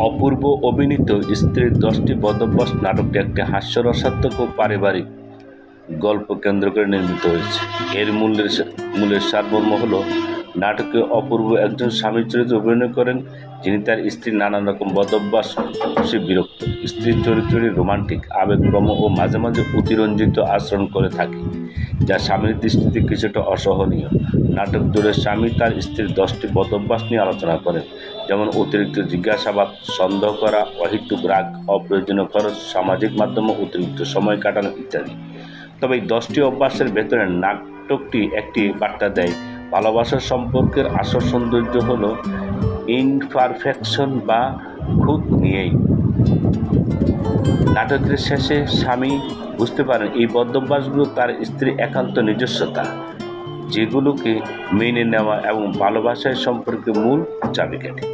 অপূর্ব অভিনীত স্ত্রীর দশটি বদভ্যাস নাটকটি একটি হাস্যরসাত্মক ও পারিবারিক গল্প কেন্দ্র করে নির্মিত হয়েছে। এর মূল্যের মূলের সারমর্ম হল নাটকে অপূর্ব একজন স্বামীর চরিত্রে অভিনয় করেন, যিনি তার স্ত্রীর নানান রকম বদভ্যাস, সে বিরক্ত। স্ত্রীর চরিত্রটি রোমান্টিক, আবেগপ্রম ও মাঝে মাঝে অতিরঞ্জিত আচরণ করে থাকে, যা স্বামীর দৃষ্টিতে কিছুটা অসহনীয়। নাটক জুড়ে স্বামী তার স্ত্রীর দশটি বদভ্যাস নিয়ে আলোচনা করেন, যেমন অতিরিক্ত জিজ্ঞাসাবাদ, সন্দেহ করা, অহেতুক রাগ, অপ্রয়োজনীয় খরচ, সামাজিক মাধ্যমে অতিরিক্ত সময় কাটানো ইত্যাদি। তবে এই দশটি অভ্যাসের ভেতরে নাটকটি একটি বার্তা দেয় ভালোবাসার সম্পর্কের আসল সৌন্দর্য হল ইনফারফেকশন বা খুঁত নিয়েই। নাটকের শেষে স্বামী বুঝতে পারেন, এই বদ্যভ্যাসগুলো তার স্ত্রী একান্ত নিজস্বতা, যেগুলোকে মেনে নেওয়া এবং ভালোবাসার সম্পর্কে মূল চাবিকাঠি।